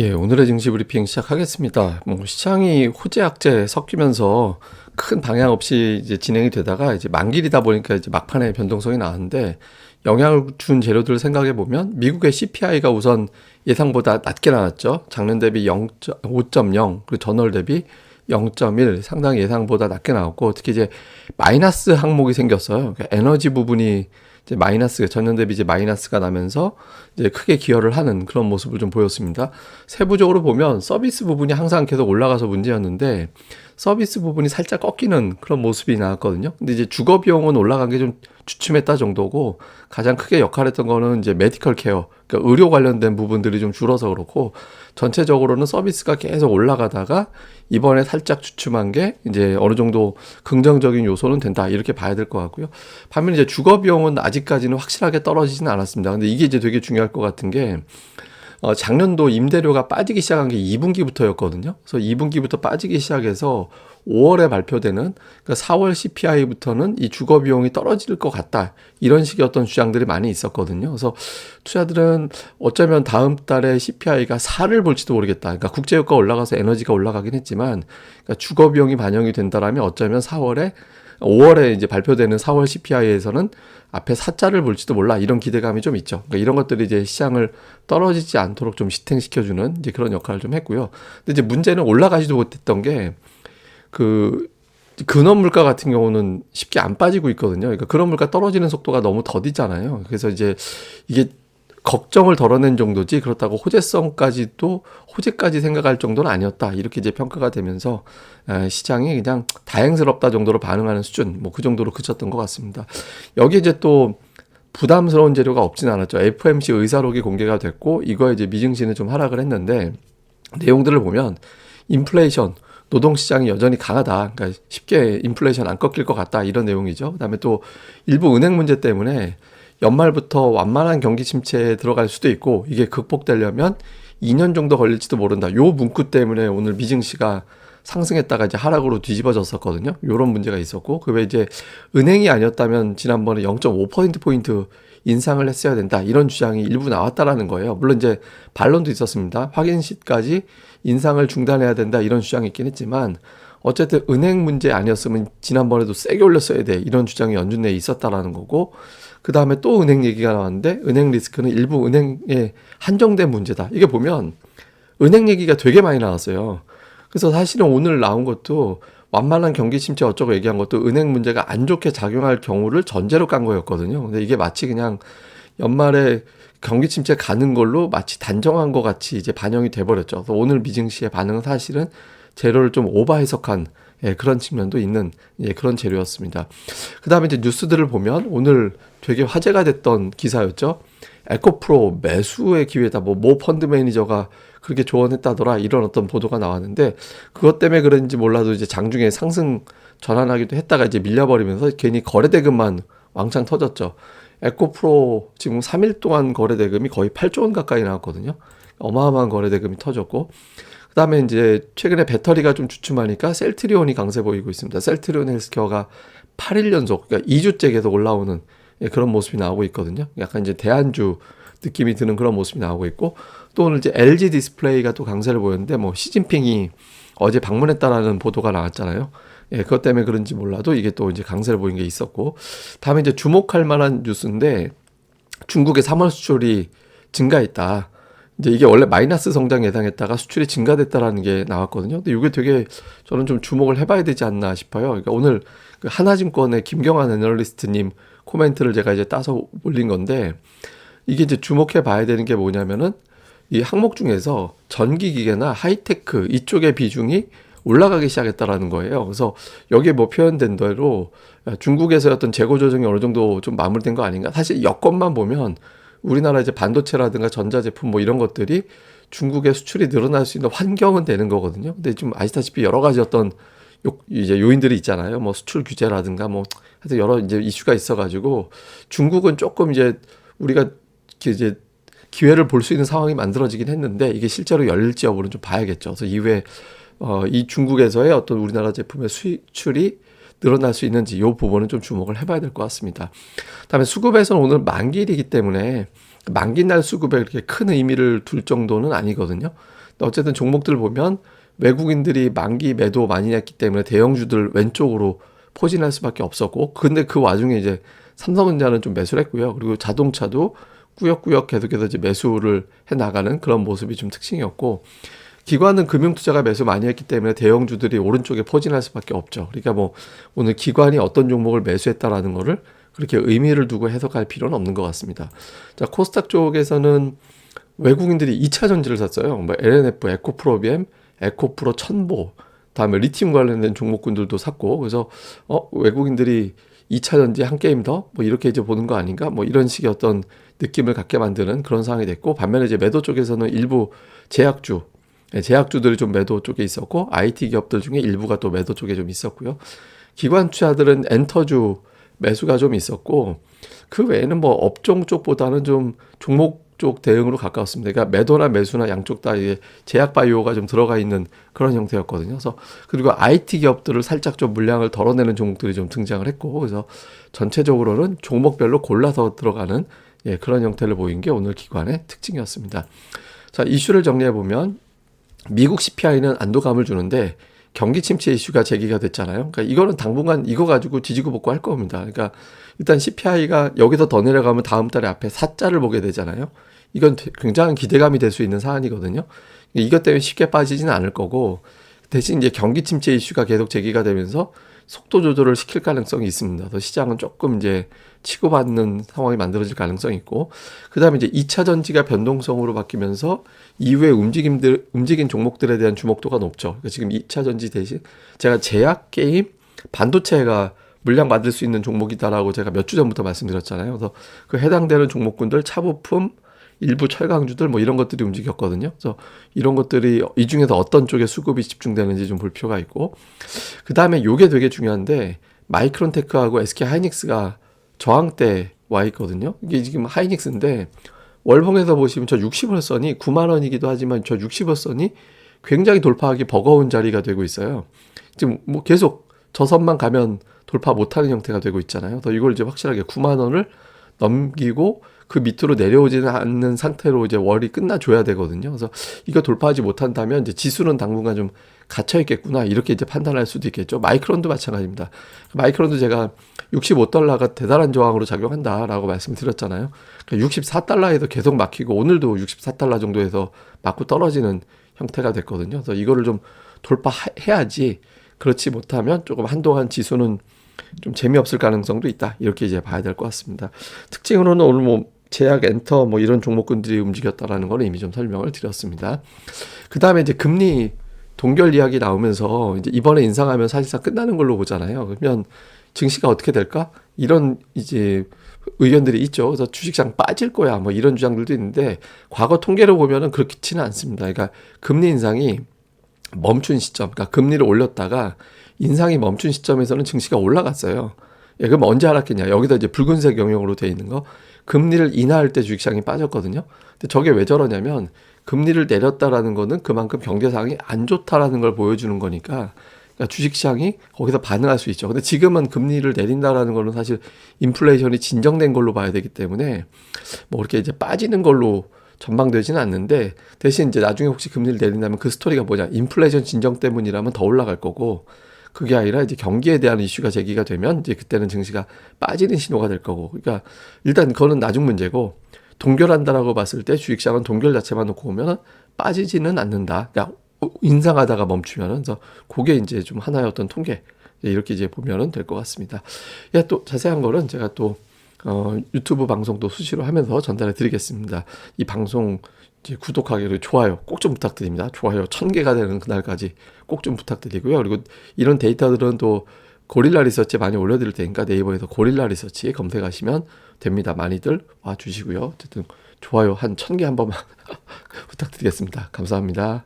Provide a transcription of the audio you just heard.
예, 오늘의 증시 브리핑 시작하겠습니다. 뭐 시장이 호재 악재 섞이면서 큰 방향 없이 이제 진행이 되다가 이제 만길이다 보니까 이제 막판에 변동성이 나왔는데 영향을 준 재료들을 생각해 보면 미국의 CPI가 우선 예상보다 낮게 나왔죠. 작년 대비 0.5.0 그리고 전월 대비 0.1 상당히 예상보다 낮게 나왔고 특히 이제 마이너스 항목이 생겼어요. 그러니까 에너지 부분이 이제 마이너스 전년 대비 이제 마이너스가 나면서 이제 크게 기여를 하는 그런 모습을 좀 보였습니다. 세부적으로 보면 서비스 부분이 항상 계속 올라가서 문제였는데 서비스 부분이 살짝 꺾이는 그런 모습이 나왔거든요. 근데 이제 주거 비용은 올라간 게 좀 주춤했다 정도고 가장 크게 역할했던 거는 이제 메디컬 케어, 그러니까 의료 관련된 부분들이 좀 줄어서 그렇고 전체적으로는 서비스가 계속 올라가다가 이번에 살짝 주춤한 게 이제 어느 정도 긍정적인 요소는 된다 이렇게 봐야 될 것 같고요. 반면 이제 주거 비용은 아직까지는 확실하게 떨어지지는 않았습니다. 근데 이게 이제 되게 중요할 것 같은 게 어, 작년도 임대료가 빠지기 시작한 게 2분기부터였거든요. 그래서 2분기부터 빠지기 시작해서 5월에 발표되는 그러니까 4월 CPI부터는 이 주거 비용이 떨어질 것 같다. 이런 식의 어떤 주장들이 많이 있었거든요. 그래서 투자들은 어쩌면 다음 달에 CPI가 4를 볼지도 모르겠다. 그러니까 국제유가 올라가서 에너지가 올라가긴 했지만 그러니까 주거 비용이 반영이 된다라면 어쩌면 4월에 5월에 이제 발표되는 4월 CPI에서는 앞에 사자를 볼지도 몰라 이런 기대감이 좀 있죠. 그러니까 이런 것들이 이제 시장을 떨어지지 않도록 좀 지탱시켜주는 이제 그런 역할을 좀 했고요. 근데 이제 문제는 올라가지도 못했던 게 그 근원 물가 같은 경우는 쉽게 안 빠지고 있거든요. 그러니까 근원 물가 떨어지는 속도가 너무 더디잖아요. 그래서 이제 이게 걱정을 덜어낸 정도지 그렇다고 호재성까지도 호재까지 생각할 정도는 아니었다 이렇게 이제 평가가 되면서 시장이 그냥 다행스럽다 정도로 반응하는 수준 뭐 그 정도로 그쳤던 것 같습니다. 여기 이제 또 부담스러운 재료가 없진 않았죠. FMC 의사록이 공개가 됐고 이거에 이제 미증시는 좀 하락을 했는데 내용들을 보면 인플레이션 노동시장이 여전히 강하다. 그러니까 쉽게 인플레이션 안 꺾일 것 같다. 이런 내용이죠. 그 다음에 또 일부 은행 문제 때문에 연말부터 완만한 경기 침체에 들어갈 수도 있고 이게 극복되려면 2년 정도 걸릴지도 모른다. 요 문구 때문에 오늘 미증시가 상승했다가 이제 하락으로 뒤집어졌었거든요. 요런 문제가 있었고 그 외에 이제 은행이 아니었다면 지난번에 0.5% 포인트 인상을 했어야 된다. 이런 주장이 일부 나왔다라는 거예요. 물론 이제 반론도 있었습니다. 확인 시까지 인상을 중단해야 된다. 이런 주장이 있긴 했지만 어쨌든 은행 문제 아니었으면 지난번에도 세게 올렸어야 돼. 이런 주장이 연준 내에 있었다라는 거고 그 다음에 또 은행 얘기가 나왔는데 은행 리스크는 일부 은행에 한정된 문제다. 이게 보면 은행 얘기가 되게 많이 나왔어요. 그래서 사실은 오늘 나온 것도 완만한 경기 침체 어쩌고 얘기한 것도 은행 문제가 안 좋게 작용할 경우를 전제로 깐 거였거든요. 근데 이게 마치 그냥 연말에 경기 침체 가는 걸로 마치 단정한 것 같이 이제 반영이 돼버렸죠. 그래서 오늘 미증시의 반응은 사실은 재료를 좀 오버 해석한 예, 그런 측면도 있는 예, 그런 재료였습니다. 그 다음에 이제 뉴스들을 보면 오늘 되게 화제가 됐던 기사였죠. 에코프로 매수의 기회다. 뭐, 모 펀드 매니저가 그렇게 조언했다더라. 이런 어떤 보도가 나왔는데 그것 때문에 그런지 몰라도 이제 장중에 상승 전환하기도 했다가 이제 밀려버리면서 괜히 거래 대금만 왕창 터졌죠. 에코프로 지금 3일 동안 거래 대금이 거의 8조 원 가까이 나왔거든요. 어마어마한 거래 대금이 터졌고 그다음에 이제 최근에 배터리가 좀 주춤하니까 셀트리온이 강세 보이고 있습니다. 셀트리온 헬스케어가 8일 연속 그러니까 2주째 계속 올라오는 예, 그런 모습이 나오고 있거든요. 약간 이제 대안주 느낌이 드는 그런 모습이 나오고 있고 또 오늘 이제 LG 디스플레이가 또 강세를 보였는데 뭐 시진핑이 어제 방문했다라는 보도가 나왔잖아요. 예, 그것 때문에 그런지 몰라도 이게 또 이제 강세를 보인 게 있었고 다음에 이제 주목할 만한 뉴스인데 중국의 3월 수출이 증가했다. 이제 이게 원래 마이너스 성장 예상했다가 수출이 증가됐다라는 게 나왔거든요. 근데 이게 되게 저는 좀 주목을 해봐야 되지 않나 싶어요. 그러니까 오늘 그 하나증권의 김경환 애널리스트님 코멘트를 제가 이제 따서 올린 건데 이게 이제 주목해 봐야 되는 게 뭐냐면은 이 항목 중에서 전기 기계나 하이테크 이쪽의 비중이 올라가기 시작했다라는 거예요. 그래서 여기에 뭐 표현된 대로 중국에서 어떤 재고 조정이 어느 정도 좀 마무리된 거 아닌가? 사실 여건만 보면 우리나라 이제 반도체라든가 전자제품 뭐 이런 것들이 중국의 수출이 늘어날 수 있는 환경은 되는 거거든요. 근데 좀 아시다시피 여러 가지 어떤 요, 이제 요인들이 있잖아요. 뭐 수출 규제라든가 뭐 하여튼 여러 이제 이슈가 있어가지고 중국은 조금 이제 우리가 이제 기회를 볼 수 있는 상황이 만들어지긴 했는데 이게 실제로 열릴지 여부는 좀 봐야겠죠. 그래서 이후에 어, 이 중국에서의 어떤 우리나라 제품의 수출이 늘어날 수 있는지 이 부분은 좀 주목을 해봐야 될 것 같습니다. 다음에 수급에서는 오늘 만기일이기 때문에 만기 날 수급에 그렇게 큰 의미를 둘 정도는 아니거든요. 어쨌든 종목들 보면 외국인들이 만기 매도 많이 했기 때문에 대형주들 왼쪽으로 포진할 수밖에 없었고 근데 그 와중에 이제 삼성전자는 좀 매수를 했고요. 그리고 자동차도 꾸역꾸역 계속해서 이제 매수를 해 나가는 그런 모습이 좀 특징이었고 기관은 금융 투자가 매수 많이 했기 때문에 대형주들이 오른쪽에 포진할 수밖에 없죠. 그러니까 뭐 오늘 기관이 어떤 종목을 매수했다라는 거를 그렇게 의미를 두고 해석할 필요는 없는 것 같습니다. 자 코스닥 쪽에서는 외국인들이 2차 전지를 샀어요. 뭐 LNF, 에코프로비엠, 에코프로, 천보, 다음에 리튬 관련된 종목군들도 샀고 그래서 어 외국인들이 2차 전지 한 게임 더 뭐 이렇게 이제 보는 거 아닌가 뭐 이런 식의 어떤 느낌을 갖게 만드는 그런 상황이 됐고 반면에 이제 매도 쪽에서는 일부 제약주 예, 제약주들이 좀 매도 쪽에 있었고 IT 기업들 중에 일부가 또 매도 쪽에 좀 있었고요. 기관 투자들은 엔터주 매수가 좀 있었고 그 외에는 뭐 업종 쪽보다는 좀 종목 쪽 대응으로 가까웠습니다. 그러니까 매도나 매수나 양쪽 다 이게 제약 바이오가 좀 들어가 있는 그런 형태였거든요. 그래서 그리고 IT 기업들을 살짝 좀 물량을 덜어내는 종목들이 좀 등장을 했고 그래서 전체적으로는 종목별로 골라서 들어가는 예, 그런 형태를 보인 게 오늘 기관의 특징이었습니다. 자, 이슈를 정리해 보면 미국 CPI는 안도감을 주는데 경기 침체 이슈가 제기가 됐잖아요. 그러니까 이거는 당분간 이거 가지고 뒤지고 볶고 할 겁니다. 그러니까 일단 CPI가 여기서 더 내려가면 다음 달에 앞에 사자를 보게 되잖아요. 이건 굉장히 기대감이 될 수 있는 사안이거든요. 이것 때문에 쉽게 빠지지는 않을 거고 대신 이제 경기 침체 이슈가 계속 제기가 되면서 속도 조절을 시킬 가능성이 있습니다. 그래서 시장은 조금 이제 치고받는 상황이 만들어질 가능성이 있고, 그 다음에 이제 2차 전지가 변동성으로 바뀌면서 이후에 움직임들, 움직인 종목들에 대한 주목도가 높죠. 그러니까 지금 2차 전지 대신 제가 제약, 게임, 반도체가 물량 받을 수 있는 종목이다라고 제가 몇 주 전부터 말씀드렸잖아요. 그래서 그 해당되는 종목군들 차부품, 일부 철강주들 뭐 이런 것들이 움직였거든요. 그래서 이런 것들이 이 중에서 어떤 쪽에 수급이 집중되는지 좀 볼 필요가 있고 그 다음에 요게 되게 중요한데 마이크론테크하고 SK 하이닉스가 저항대 와 있거든요. 이게 지금 하이닉스인데 월봉에서 보시면 저 60월 선이 9만 원이기도 하지만 저 60월 선이 굉장히 돌파하기 버거운 자리가 되고 있어요. 지금 뭐 계속 저 선만 가면 돌파 못하는 형태가 되고 있잖아요. 그래서 이걸 이제 확실하게 9만 원을 넘기고 그 밑으로 내려오지는 않는 상태로 이제 월이 끝나줘야 되거든요. 그래서 이거 돌파하지 못한다면 이제 지수는 당분간 좀 갇혀 있겠구나 이렇게 이제 판단할 수도 있겠죠. 마이크론도 마찬가지입니다. 마이크론도 제가 65달러가 대단한 저항으로 작용한다라고 말씀드렸잖아요. 그러니까 64달러에도 계속 막히고 오늘도 64달러 정도에서 맞고 떨어지는 형태가 됐거든요. 그래서 이거를 좀 돌파해야지 그렇지 못하면 조금 한동안 지수는 좀 재미없을 가능성도 있다. 이렇게 이제 봐야 될 것 같습니다. 특징으로는 오늘 뭐 제약 엔터 뭐 이런 종목군들이 움직였다라는 거는 이미 좀 설명을 드렸습니다. 그 다음에 이제 금리 동결 이야기 나오면서 이제 이번에 인상하면 사실상 끝나는 걸로 보잖아요. 그러면 증시가 어떻게 될까? 이런 이제 의견들이 있죠. 그래서 주식시장 빠질 거야. 뭐 이런 주장들도 있는데 과거 통계를 보면은 그렇지는 않습니다. 그러니까 금리 인상이 멈춘 시점, 그러니까 금리를 올렸다가 인상이 멈춘 시점에서는 증시가 올라갔어요. 예, 그럼 언제 하락했냐? 여기다 이제 붉은색 영역으로 되어 있는 거. 금리를 인하할 때 주식시장이 빠졌거든요. 근데 저게 왜 저러냐면 금리를 내렸다라는 거는 그만큼 경제 상황이 안 좋다라는 걸 보여주는 거니까 그러니까 주식시장이 거기서 반응할 수 있죠. 근데 지금은 금리를 내린다라는 거는 사실 인플레이션이 진정된 걸로 봐야 되기 때문에 뭐 그렇게 이제 빠지는 걸로 전망되지는 않는데 대신 이제 나중에 혹시 금리를 내린다면 그 스토리가 뭐냐 인플레이션 진정 때문이라면 더 올라갈 거고 그게 아니라 이제 경기에 대한 이슈가 제기가 되면 이제 그때는 증시가 빠지는 신호가 될 거고 그러니까 일단 그거는 나중 문제고 동결한다라고 봤을 때 주식시장은 동결 자체만 놓고 보면 빠지지는 않는다. 그러니까 인상하다가 멈추면은 그래서 그게 이제 좀 하나의 어떤 통계 이렇게 이제 보면은 될 것 같습니다. 야, 또 자세한 거는 제가 또 어, 유튜브 방송도 수시로 하면서 전달해 드리겠습니다. 이 방송 구독하기를 좋아요 꼭 좀 부탁드립니다. 좋아요 천 개가 되는 그날까지 꼭 좀 부탁드리고요. 그리고 이런 데이터들은 또 고릴라 리서치 많이 올려드릴 테니까 네이버에서 고릴라 리서치 검색하시면 됩니다. 많이들 와주시고요. 어쨌든 좋아요 한 천 개 한 번만 부탁드리겠습니다. 감사합니다.